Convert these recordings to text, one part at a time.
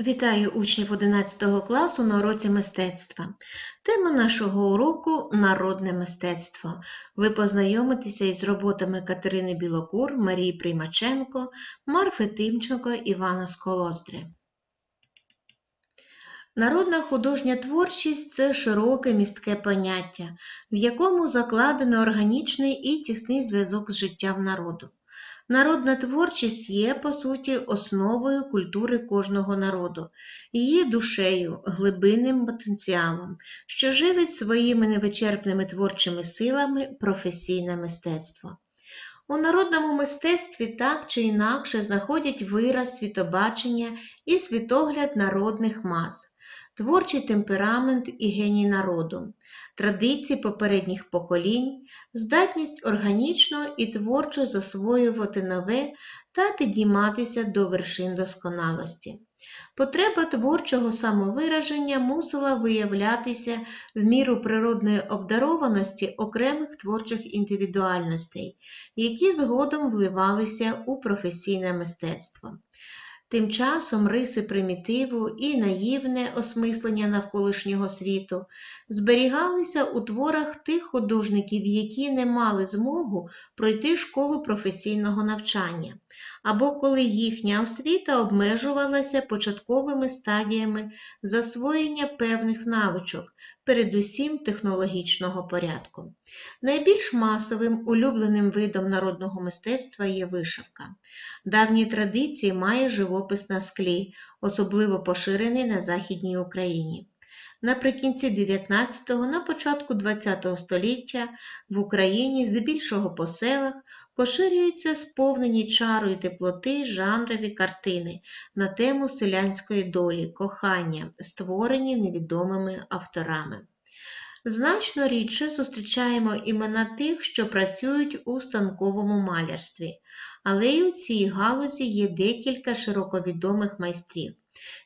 Вітаю учнів 11 класу на уроці мистецтва. Тема нашого уроку народне мистецтво. Ви познайомитеся із роботами Катерини Білокур, Марії Приймаченко, Марфи Тимченко, Івана Сколоздри. Народна художня творчість це широке містке поняття, в якому закладено органічний і тісний зв'язок з життям народу. Народна творчість є, по суті, основою культури кожного народу, її душею, глибинним потенціалом, що живить своїми невичерпними творчими силами професійне мистецтво. У народному мистецтві так чи інакше знаходять вираз світобачення і світогляд народних мас, творчий темперамент і геній народу, традиції попередніх поколінь, здатність органічно і творчо засвоювати нове та підніматися до вершин досконалості. Потреба творчого самовираження мусила виявлятися в міру природної обдарованості окремих творчих індивідуальностей, які згодом вливалися у професійне мистецтво. Тим часом риси примітиву і наївне осмислення навколишнього світу зберігалися у творах тих художників, які не мали змогу пройти школу професійного навчання, або коли їхня освіта обмежувалася початковими стадіями засвоєння певних навичок, передусім технологічного порядку. Найбільш масовим улюбленим видом народного мистецтва є вишивка. Давні традиції має живопис на склі, особливо поширений на Західній Україні. Наприкінці 19-го, на початку 20-го століття в Україні, здебільшого по селах, поширюються сповнені чарою теплоти жанрові картини на тему селянської долі, кохання, створені невідомими авторами. Значно рідше зустрічаємо імена тих, що працюють у станковому малярстві, але й у цій галузі є декілька широковідомих майстрів.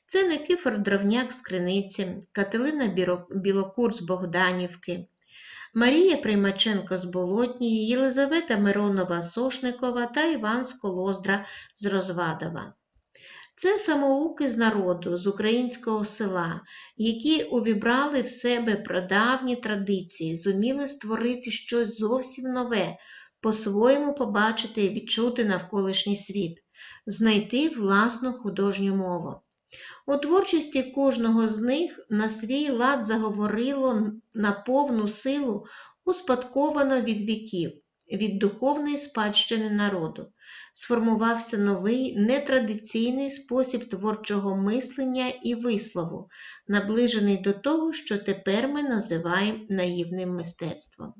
Це Никифор Дровняк з Криниці, Катерина Біро- Білокур з Богданівки, Марія Приймаченко з Болотнії, Єлизавета Миронова Сошникова та Іван Сколоздра з Розвадова. Це самоуки з народу, з українського села, які увібрали в себе прадавні традиції, зуміли створити щось зовсім нове, по-своєму побачити і відчути навколишній світ, знайти власну художню мову. У творчості кожного з них на свій лад заговорило на повну силу, успадковано від віків, від духовної спадщини народу. Сформувався новий нетрадиційний спосіб творчого мислення і вислову, наближений до того, що тепер ми називаємо наївним мистецтвом.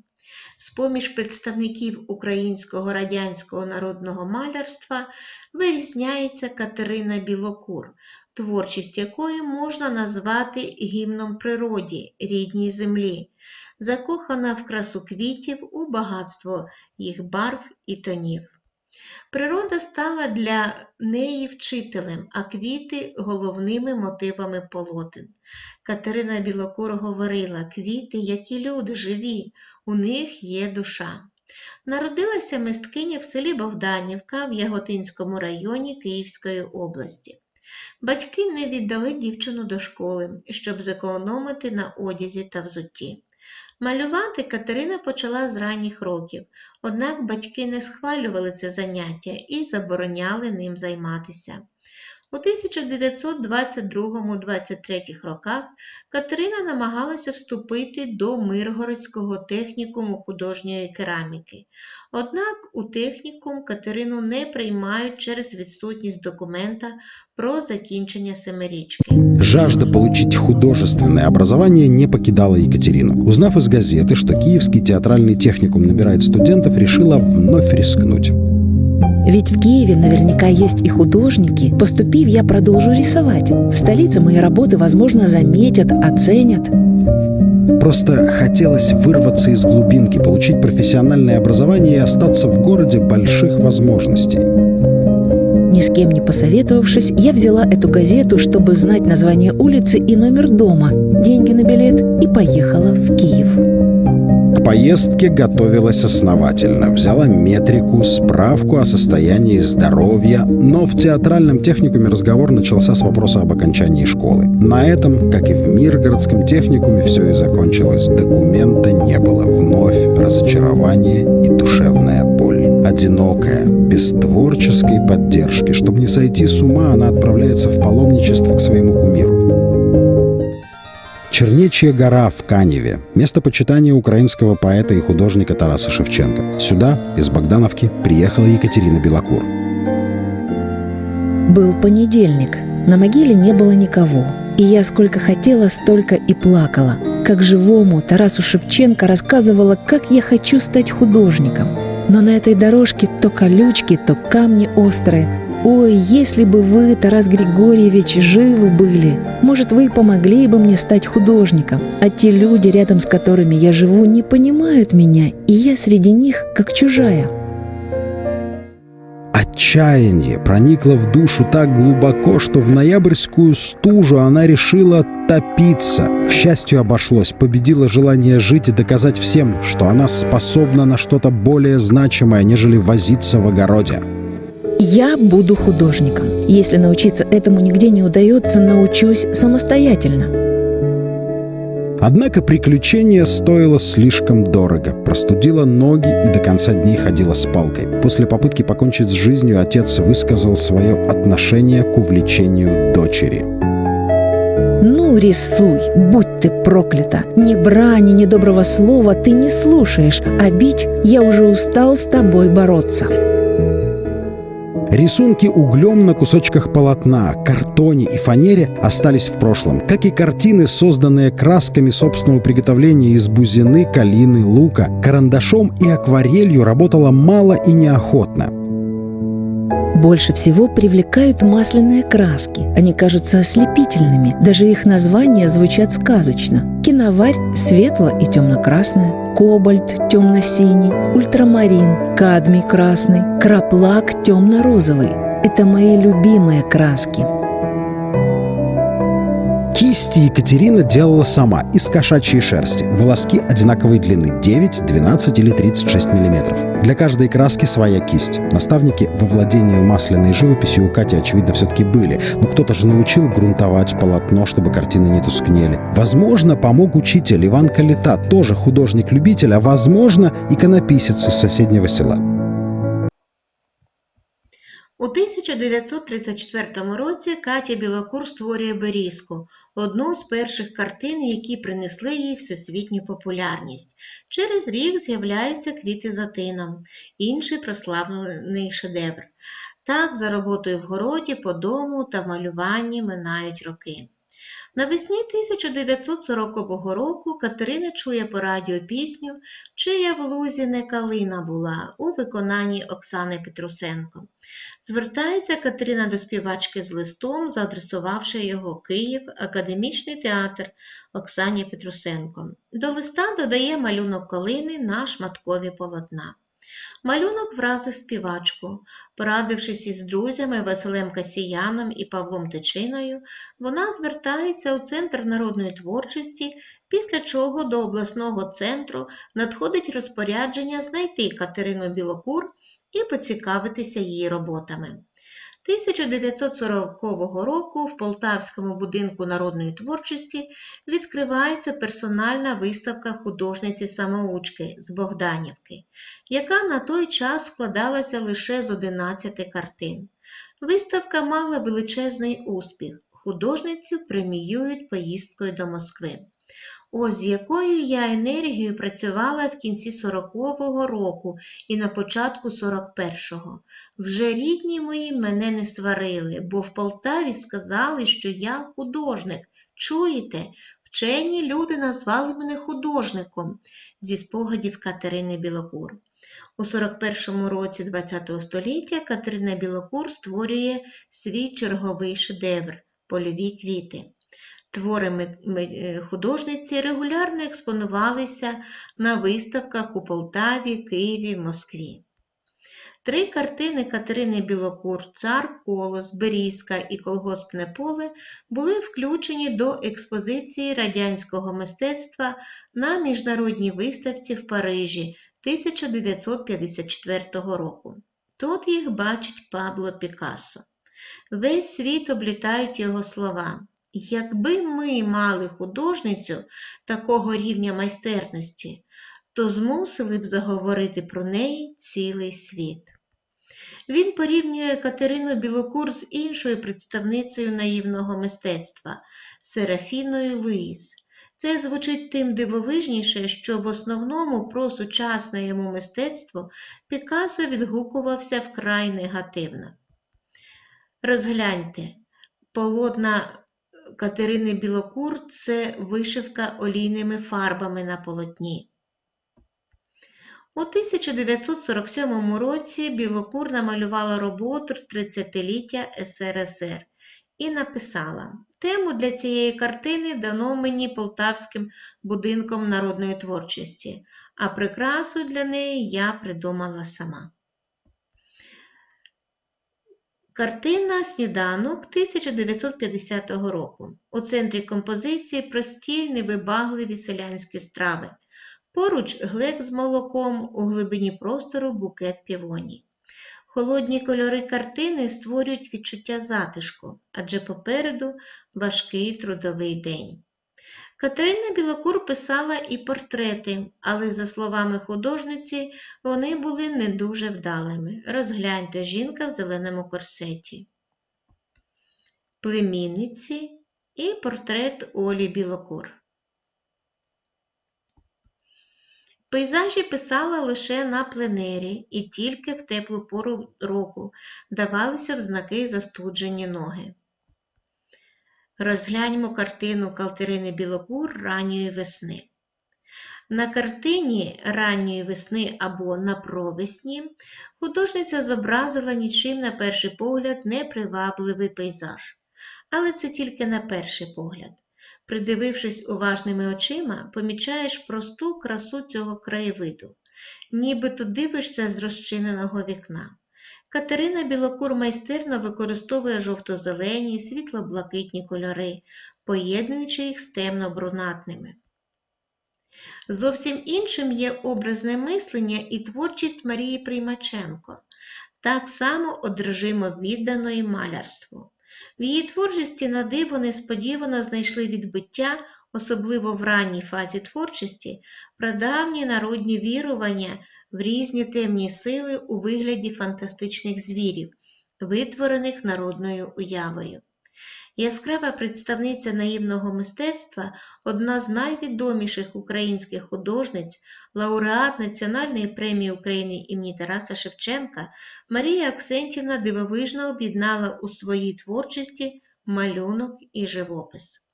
З-поміж представників українського радянського народного малярства вирізняється Катерина Білокур, творчість якої можна назвати гімном природі, рідній землі, закохана в красу квітів у багатство їх барв і тонів. Природа стала для неї вчителем, а квіти головними мотивами полотен. Катерина Білокур говорила: квіти, які люди живі, у них є душа. Народилася мисткиня в селі Богданівка в Яготинському районі Київської області. Батьки не віддали дівчину до школи, щоб зекономити на одязі та взутті. Малювати Катерина почала з ранніх років, однак батьки не схвалювали це заняття і забороняли ним займатися. У 1922-23 роках Катерина намагалася вступити до Миргородського технікуму художньої кераміки. Однак у технікум Катерину не приймають через відсутність документа про закінчення семирічки. Жажда получить художественное образование не покидала Екатерину. Узнав из газеты, что Киевский театральный техникум набирает студентов, решила вновь рискнуть. Ведь в Киеве наверняка есть и художники. Поступив, я продолжу рисовать. В столице мои работы, возможно, заметят, оценят. Просто хотелось вырваться из глубинки, получить профессиональное образование и остаться в городе больших возможностей. Ни с кем не посоветовавшись, я взяла эту газету, чтобы знать название улицы и номер дома, деньги на билет и поехала в Киев. Поездке готовилась основательно. Взяла метрику, справку о состоянии здоровья, но в театральном техникуме разговор начался с вопроса об окончании школы. На этом, как и в Миргородском техникуме, все и закончилось. Документа не было. Вновь разочарование и душевная боль. Одинокая, без творческой поддержки. Чтобы не сойти с ума, она отправляется в паломничество к своему кумиру. Чернечья гора в Каневе – место почитания украинского поэта и художника Тараса Шевченко. Сюда, из Богдановки, приехала Екатерина Белокур. Был понедельник. На могиле не было никого. И я сколько хотела, столько и плакала. Как живому Тарасу Шевченко рассказывала, как я хочу стать художником. Но на этой дорожке то колючки, то камни острые. Ой, если бы вы, Тарас Григорьевич, живы были, может, вы помогли бы мне стать художником. А те люди, рядом с которыми я живу, не понимают меня, и я среди них как чужая. Отчаяние проникло в душу так глубоко, что в ноябрьскую стужу она решила топиться. К счастью, обошлось, победило желание жить и доказать всем, что она способна на что-то более значимое, нежели возиться в огороде. Я буду художником. Если научиться этому нигде не удается, научусь самостоятельно. Однако приключение стоило слишком дорого. Простудила ноги и до конца дней ходила с палкой. После попытки покончить с жизнью отец высказал свое отношение к увлечению дочери. Ну, рисуй, будь ты проклята. Ни брани, ни доброго слова ты не слушаешь, а бить я уже устал с тобой бороться. Рисунки углем на кусочках полотна, картоне и фанере остались в прошлом, как и картины, созданные красками собственного приготовления из бузины, калины, лука. Карандашом и акварелью работала мало и неохотно. Больше всего привлекают масляные краски. Они кажутся ослепительными. Даже их названия звучат сказочно. Киноварь – светло и темно-красная, кобальт – темно-синий, ультрамарин – кадмий красный, краплак – темно-розовый. Это мои любимые краски. Кисти Екатерина делала сама из кошачьей шерсти. Волоски одинаковой длины 9, 12 или 36 миллиметров. Для каждой краски своя кисть. Наставники во владении масляной живописью у Кати, очевидно, все-таки были. Но кто-то же научил грунтовать полотно, чтобы картины не тускнели. Возможно, помог учитель Иван Калита, тоже художник-любитель, а возможно, иконописец из соседнего села. У 1934 році Катя Білокур створює «Берізку» – одну з перших картин, які принесли їй всесвітню популярність. Через рік з'являються «Квіти за тином» – інший прославлений шедевр. Так, за роботою в городі, по дому та малюванні минають роки. Навесні 1940 року Катерина чує по радіо пісню «Чия в лузі не калина була» у виконанні Оксани Петрусенко. Звертається Катерина до співачки з листом, заадресувавши його Київ, Академічний театр Оксані Петрусенко. До листа додає малюнок калини на шматкові полотна. Малюнок вразив співачку. Порадившись із друзями Василем Касіяном і Павлом Тичиною, вона звертається у Центр народної творчості, після чого до обласного центру надходить розпорядження знайти Катерину Білокур і поцікавитися її роботами. 1940 року в Полтавському будинку народної творчості відкривається персональна виставка художниці-самоучки з Богданівки, яка на той час складалася лише з 11 картин. Виставка мала величезний успіх. Художницю преміюють поїздкою до Москви. Ось якою я енергією працювала в кінці 40-го року і на початку 41-го. Вже рідні мої мене не сварили, бо в Полтаві сказали, що я художник. Чуєте? Вчені люди назвали мене художником зі спогадів Катерини Білокур. У 41-му році ХХ століття Катерина Білокур створює свій черговий шедевр Польові квіти. Твори ми- художниці регулярно експонувалися на виставках у Полтаві, Києві, Москві. Три картини Катерини Білокур Цар, Колос, Берізка і Колгоспне поле були включені до експозиції радянського мистецтва на міжнародній виставці в Парижі 1954 року. Тут їх бачить Пабло Пікассо. Весь світ облітають його слова. Якби ми мали художницю такого рівня майстерності, то змусили б заговорити про неї цілий світ. Він порівнює Катерину Білокур з іншою представницею наївного мистецтва Серафіною Луїс. Це звучить тим дивовижніше, що в основному про сучасне йому мистецтво Пікассо відгукувався вкрай негативно. Розгляньте, полотна Катерини Білокур це вишивка олійними фарбами на полотні. У 1947 році Білокур намалювала роботу 30-ліття СРСР і написала: Тему для цієї картини дано мені Полтавським будинком народної творчості, а прикрасу для неї я придумала сама. Картина Сніданок 1950 року. У центрі композиції прості невибагливі селянські страви. Поруч глек з молоком, у глибині простору букет півоні. Холодні кольори картини створюють відчуття затишку, адже попереду важкий трудовий день. Катерина Білокур писала і портрети, але, за словами художниці, вони були не дуже вдалими. Розгляньте жінка в зеленому корсеті. Племінниці і портрет Олі Білокур. Пейзажі писала лише на пленері і тільки в теплу пору року давалися в знаки застуджені ноги. Розгляньмо картину Катерини Білокур ранньої весни. На картині ранньої весни або на провесні художниця зобразила нічим на перший погляд непривабливий пейзаж. Але це тільки на перший погляд. Придивившись уважними очима, помічаєш просту красу цього краєвиду, нібито дивишся з розчиненого вікна. Катерина Білокур майстерно використовує жовто-зелені, світло-блакитні кольори, поєднуючи їх з темно-брунатними. Зовсім іншим є образне мислення і творчість Марії Приймаченко, так само одержимо відданої малярству. В її творчості на диво несподівано знайшли відбиття, особливо в ранній фазі творчості, прадавні народні вірування в різні темні сили у вигляді фантастичних звірів, витворених народною уявою. Яскрава представниця наївного мистецтва, одна з найвідоміших українських художниць, лауреат Національної премії України імені Тараса Шевченка, Марія Аксентівна дивовижно об'єднала у своїй творчості малюнок і живопис.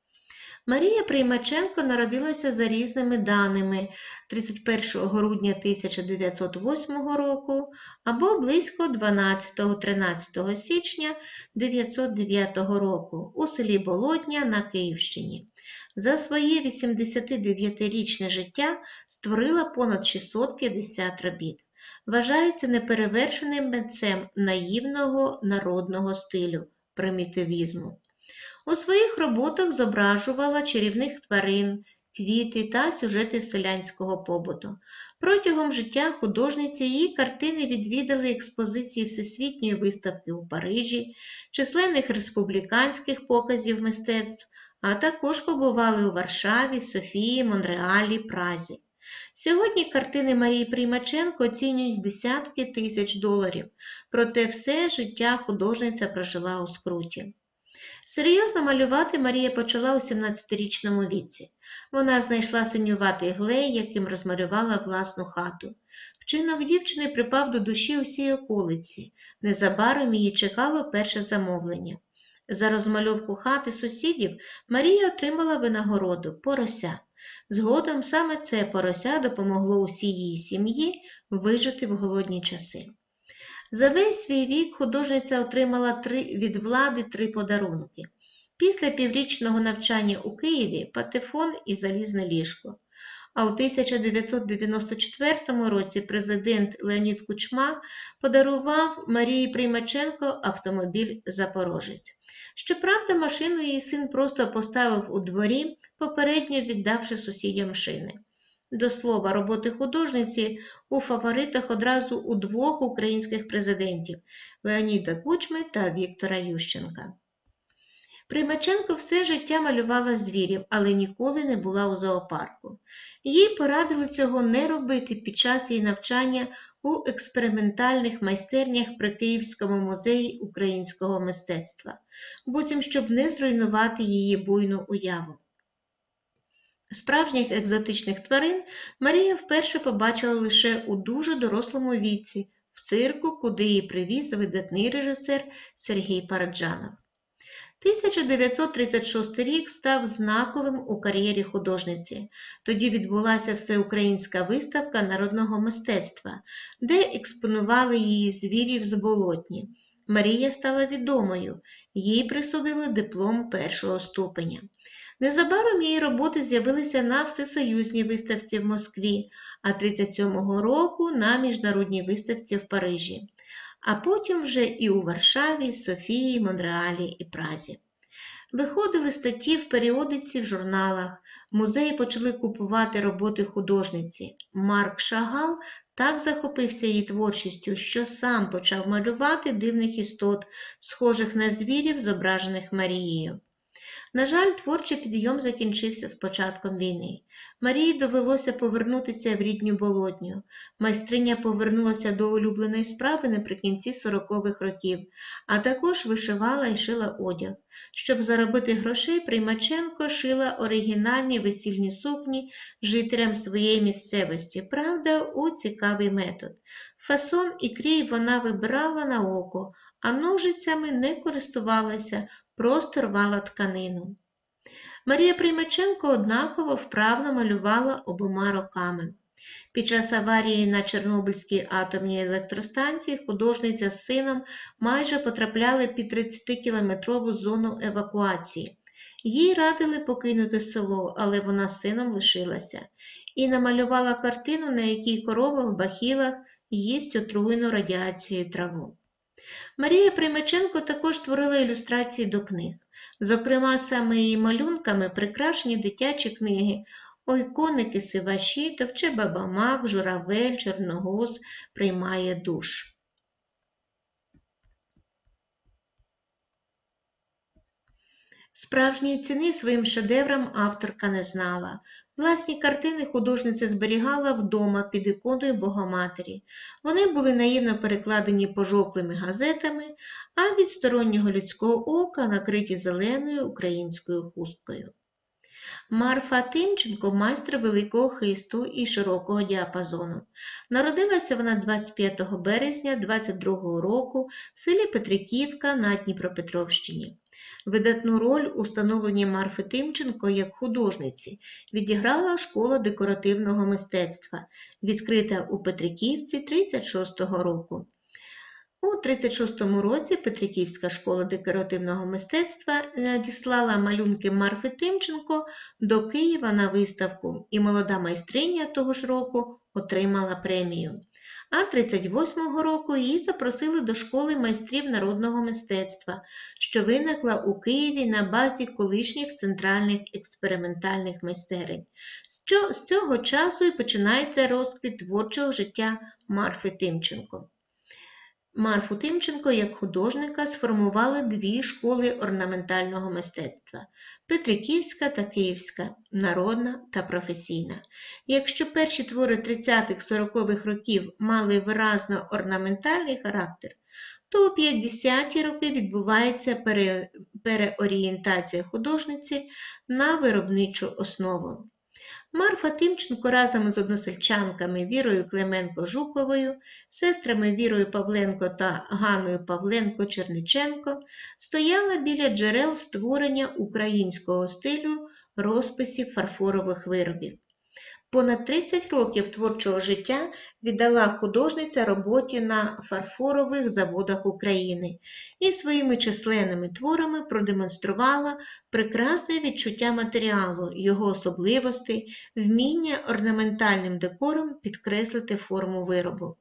Марія Приймаченко народилася за різними даними 31 грудня 1908 року або близько 12-13 січня 1909 року у селі Болотня на Київщині. За своє 89-річне життя створила понад 650 робіт. Вважається неперевершеним митцем наївного народного стилю примітивізму. У своїх роботах зображувала чарівних тварин, квіти та сюжети селянського побуту. Протягом життя художниці її картини відвідали експозиції Всесвітньої виставки у Парижі, численних республіканських показів мистецтв, а також побували у Варшаві, Софії, Монреалі, Празі. Сьогодні картини Марії Приймаченко оцінюють десятки тисяч доларів, проте все життя художниця прожила у скруті. Серйозно малювати Марія почала у 17-річному віці. Вона знайшла синюватий глей, яким розмалювала власну хату. Вчинок дівчини припав до душі усій околиці. Незабаром її чекало перше замовлення. За розмальовку хати сусідів Марія отримала винагороду порося. Згодом саме це порося допомогло усій її сім'ї вижити в голодні часи. За весь свій вік художниця отримала три, від влади три подарунки. Після піврічного навчання у Києві патефон і залізне ліжко. а у 1994 році президент Леонід Кучма подарував Марії Приймаченко автомобіль Запорожець. Щоправда, машину її син просто поставив у дворі, попередньо віддавши сусідям шини. До слова, роботи художниці у фаворитах одразу у двох українських президентів Леоніда Кучми та Віктора Ющенка. Примаченко все життя малювала звірів, але ніколи не була у зоопарку. Їй порадили цього не робити під час її навчання у експериментальних майстернях при Київському музеї українського мистецтва, буцім щоб не зруйнувати її буйну уяву. Справжніх екзотичних тварин Марія вперше побачила лише у дуже дорослому віці, в цирку, куди її привіз видатний режисер Сергій Параджанов. 1936 рік став знаковим у кар'єрі художниці. Тоді відбулася всеукраїнська виставка народного мистецтва, де експонували її звірів з болотні. Марія стала відомою, їй присудили диплом першого ступеня. Незабаром її роботи з'явилися на всесоюзній виставці в Москві, а 37-го року на міжнародній виставці в Парижі, а потім вже і у Варшаві, Софії, Монреалі і Празі. Виходили статті в періодиці в журналах, музеї почали купувати роботи художниці. Марк Шагал так захопився її творчістю, що сам почав малювати дивних істот, схожих на звірів, зображених Марією. На жаль, творчий підйом закінчився з початком війни. Марії довелося повернутися в рідню болотню. Майстриня повернулася до улюбленої справи наприкінці 40-х років, а також вишивала і шила одяг. Щоб заробити грошей, Приймаченко шила оригінальні весільні сукні жителям своєї місцевості, правда, у цікавий метод. Фасон і крій вона вибирала на око, а ножицями не користувалася, просто рвала тканину. Марія Приймаченко однаково вправно малювала обома руками. Під час аварії на Чорнобильській атомній електростанції художниця з сином майже потрапляли під 30-кілометрову зону евакуації. Їй радили покинути село, але вона з сином лишилася і намалювала картину, на якій корова в бахілах їсть отруєну радіацією траву. Марія Примаченко також творила ілюстрації до книг. Зокрема, саме її малюнками прикрашені дитячі книги Ой коники сиваші, товче баба мак, журавель, чорногоз приймає душ. Справжньої ціни своїм шедеврам авторка не знала. Власні картини художниця зберігала вдома під іконою Богоматері. Вони були наївно перекладені пожовклими газетами, а від стороннього людського ока накриті зеленою українською хусткою. Марфа Тимченко майстер великого хисту і широкого діапазону. Народилася вона 25 березня 22 року в селі Петриківка на Дніпропетровщині. Видатну роль у становленні Марфи Тимченко як художниці відіграла школа декоративного мистецтва, відкрита у Петриківці 36-го року. У 36-му році Петриківська школа декоративного мистецтва надіслала малюнки Марфи Тимченко до Києва на виставку, і молода майстриня того ж року отримала премію. А 38-го року її запросили до школи майстрів народного мистецтва, що виникла у Києві на базі колишніх центральних експериментальних майстерень. З цього часу і починається розквіт творчого життя Марфи Тимченко. Марфу Тимченко як художника сформували дві школи орнаментального мистецтва Петриківська та Київська, народна та професійна. Якщо перші твори 30-40-х років мали виразно орнаментальний характер, то у 50-ті роки відбувається переорієнтація художниці на виробничу основу. Марфа Тимченко разом з односельчанками Вірою Клименко-Жуковою, сестрами Вірою Павленко та Ганою Павленко-Черниченко стояла біля джерел створення українського стилю розписів фарфорових виробів. Понад 30 років творчого життя віддала художниця роботі на фарфорових заводах України і своїми численними творами продемонструвала прекрасне відчуття матеріалу, його особливостей, вміння орнаментальним декором підкреслити форму виробу.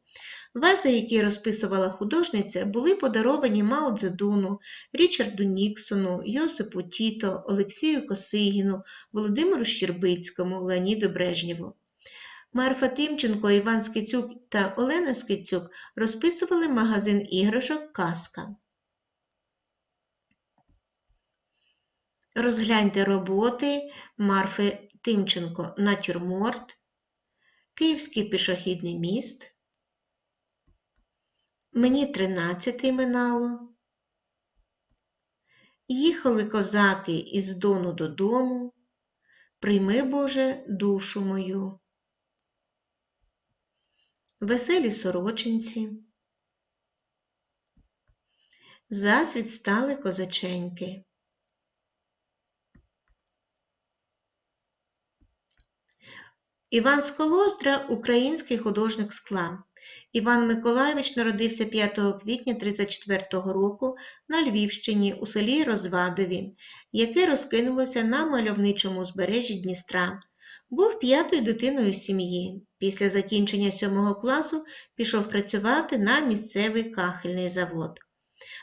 Вази, які розписувала художниця, були подаровані Мао Цзедуну, Річарду Ніксону, Йосипу Тіто, Олексію Косигіну, Володимиру Щербицькому, Леоніду Брежнєву. Марфа Тимченко, Іван Скицюк та Олена Скицюк розписували магазин іграшок Казка. Розгляньте роботи Марфи Тимченко Натюрморт, Київський пішохідний міст. Мені тринадцяти минало. Їхали козаки із дону додому. Прийми, Боже, душу мою. Веселі сорочинці. Засвіт стали козаченьки. Іван Сколоздра – український художник скла. Іван Миколайович народився 5 квітня 1934 року на Львівщині у селі Розвадові, яке розкинулося на мальовничому узбережжі Дністра. Був п'ятою дитиною сім'ї. Після закінчення сьомого класу пішов працювати на місцевий кахельний завод.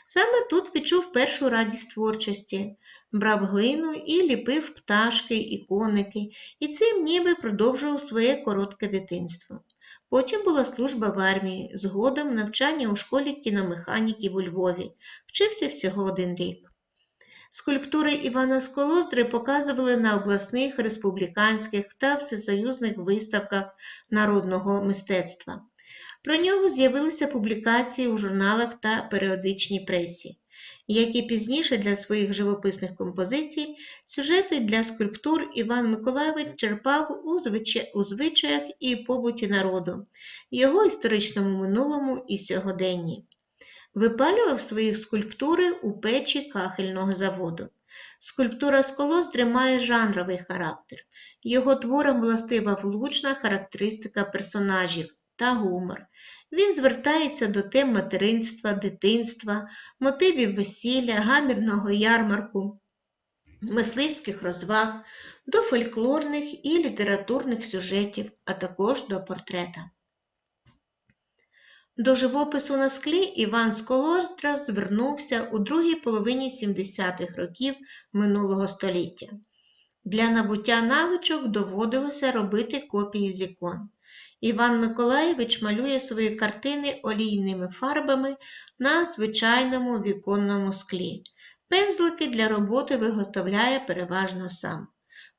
Саме тут відчув першу радість творчості, брав глину і ліпив пташки і коники, і цим ніби продовжував своє коротке дитинство. Потім була служба в армії, згодом навчання у школі кіномеханіків у Львові, вчився всього один рік. Скульптури Івана Сколоздри показували на обласних, республіканських та всесоюзних виставках народного мистецтва. Про нього з'явилися публікації у журналах та періодичній пресі, як і пізніше для своїх живописних композицій, сюжети для скульптур Іван Миколайович черпав у звичаях і побуті народу, його історичному минулому і сьогоденні. Випалював свої скульптури у печі кахельного заводу. Скульптура з колоздри має жанровий характер. Його творам властива влучна характеристика персонажів та гумор. Він звертається до тем материнства, дитинства, мотивів весілля, гамірного ярмарку, мисливських розваг, до фольклорних і літературних сюжетів, а також до портрета. До живопису на склі Іван Сколоздра звернувся у другій половині 70-х років минулого століття. Для набуття навичок доводилося робити копії з ікон. Іван Миколайович малює свої картини олійними фарбами на звичайному віконному склі. Пензлики для роботи виготовляє переважно сам.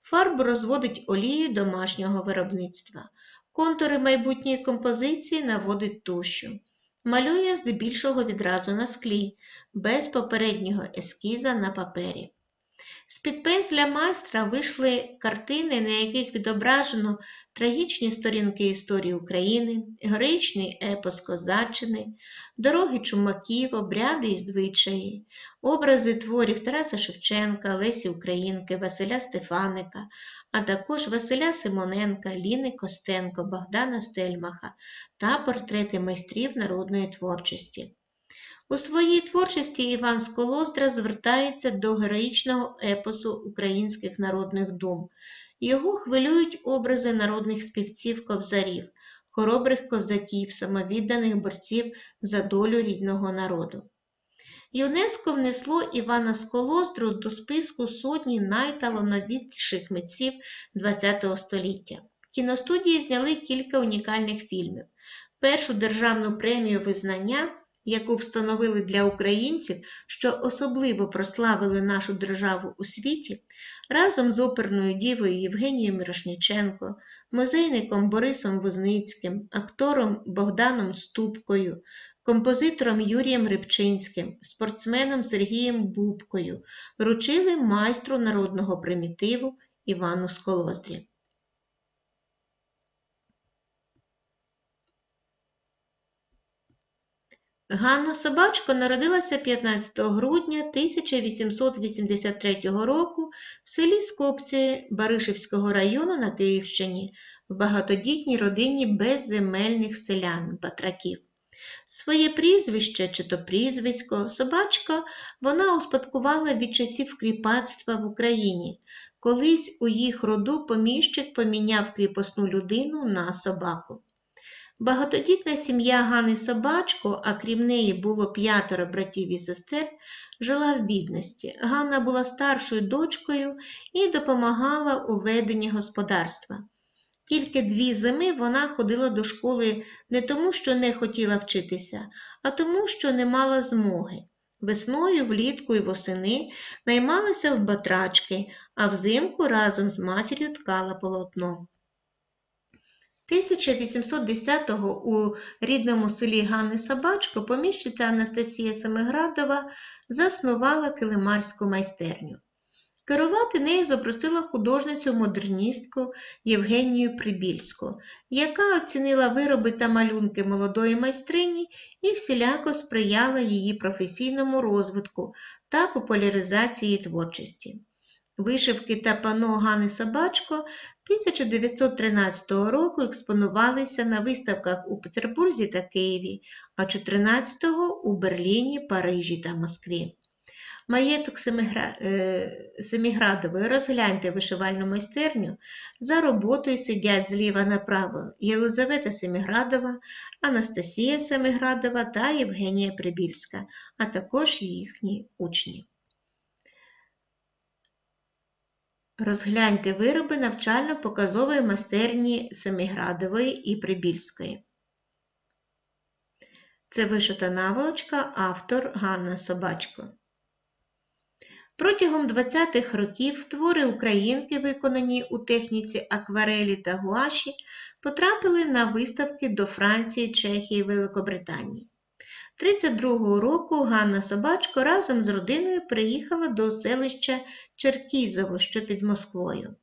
Фарбу розводить олією домашнього виробництва. Контури майбутньої композиції наводить тушю. Малює здебільшого відразу на склі, без попереднього ескіза на папері. З-під пензля майстра вийшли картини, на яких відображено трагічні сторінки історії України, героїчний епос Козаччини, дороги чумаків, обряди і звичаї, образи творів Тараса Шевченка, Лесі Українки, Василя Стефаника, а також Василя Симоненка, Ліни Костенко, Богдана Стельмаха та портрети майстрів народної творчості. У своїй творчості Іван Сколоздра звертається до героїчного епосу українських народних дум. Його хвилюють образи народних співців кобзарів, хоробрих козаків, самовідданих борців за долю рідного народу. ЮНЕСКО внесло Івана Сколоздру до списку сотні найталановитіших митців ХХ століття. Кіностудії зняли кілька унікальних фільмів. Першу державну премію визнання яку встановили для українців, що особливо прославили нашу державу у світі, разом з оперною дівою Євгенією Мирошніченко, музейником Борисом Возницьким, актором Богданом Ступкою, композитором Юрієм Рибчинським, спортсменом Сергієм Бубкою, вручили майстру народного примітиву Івану Сколоздрі. Ганна Собачко народилася 15 грудня 1883 року в селі Скопці Баришівського району на Київщині в багатодітній родині безземельних селян батраків. Своє прізвище чи то прізвисько Собачка вона успадкувала від часів кріпацтва в Україні. Колись у їх роду поміщик поміняв кріпосну людину на собаку. Багатодітна сім'я Гани Собачко, а крім неї було п'ятеро братів і сестер, жила в бідності. Ганна була старшою дочкою і допомагала у веденні господарства. Тільки дві зими вона ходила до школи не тому, що не хотіла вчитися, а тому, що не мала змоги. Весною, влітку і восени наймалася в батрачки, а взимку разом з матір'ю ткала полотно. 1810-го у рідному селі Ганни Собачко поміщиця Анастасія Семиградова заснувала килимарську майстерню. Керувати нею запросила художницю-модерністку Євгенію Прибільську, яка оцінила вироби та малюнки молодої майстрині і всіляко сприяла її професійному розвитку та популяризації творчості. Вишивки та пано Гани Собачко 1913 року експонувалися на виставках у Петербурзі та Києві, а 14-го у Берліні, Парижі та Москві. Маєток Семигра... е, Семіградової, розгляньте вишивальну майстерню. За роботою сидять зліва направо Єлизавета Семіградова, Анастасія Семиградова та Євгенія Прибільська, а також їхні учні. Розгляньте вироби навчально-показової майстерні Семиградової і Прибільської. Це вишита наволочка, автор Ганна Собачко. Протягом 20-х років твори українки, виконані у техніці акварелі та гуаші, потрапили на виставки до Франції, Чехії, Великобританії. 32-го року Ганна Собачко разом з родиною приїхала до селища Черкізово, що під Москвою.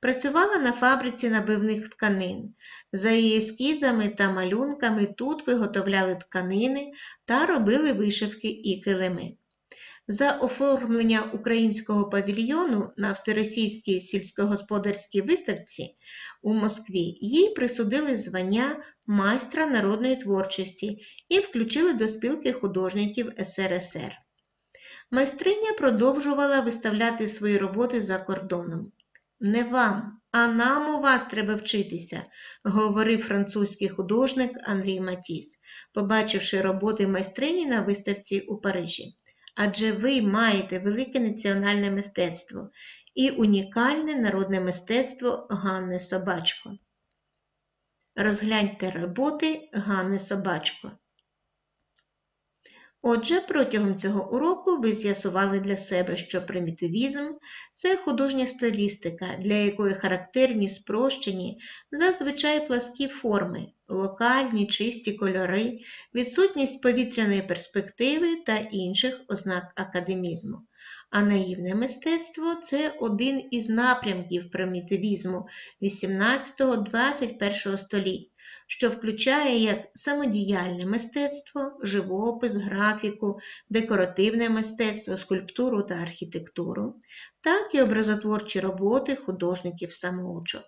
Працювала на фабриці набивних тканин. За її ескізами та малюнками тут виготовляли тканини та робили вишивки і килими. За оформлення українського павільйону на Всеросійській сільськогосподарській виставці у Москві їй присудили звання майстра народної творчості і включили до спілки художників СРСР. Майстриня продовжувала виставляти свої роботи за кордоном. Не вам, а нам у вас треба вчитися, говорив французький художник Андрій Матіс, побачивши роботи майстрині на виставці у Парижі адже ви маєте велике національне мистецтво і унікальне народне мистецтво Ганни Собачко. Розгляньте роботи Ганни Собачко. Отже, протягом цього уроку ви з'ясували для себе, що примітивізм це художня стилістика, для якої характерні спрощені, зазвичай пласкі форми, локальні чисті кольори, відсутність повітряної перспективи та інших ознак академізму. А наївне мистецтво це один із напрямків примітивізму 18-21 століть що включає як самодіяльне мистецтво, живопис, графіку, декоративне мистецтво, скульптуру та архітектуру, так і образотворчі роботи художників самоучок.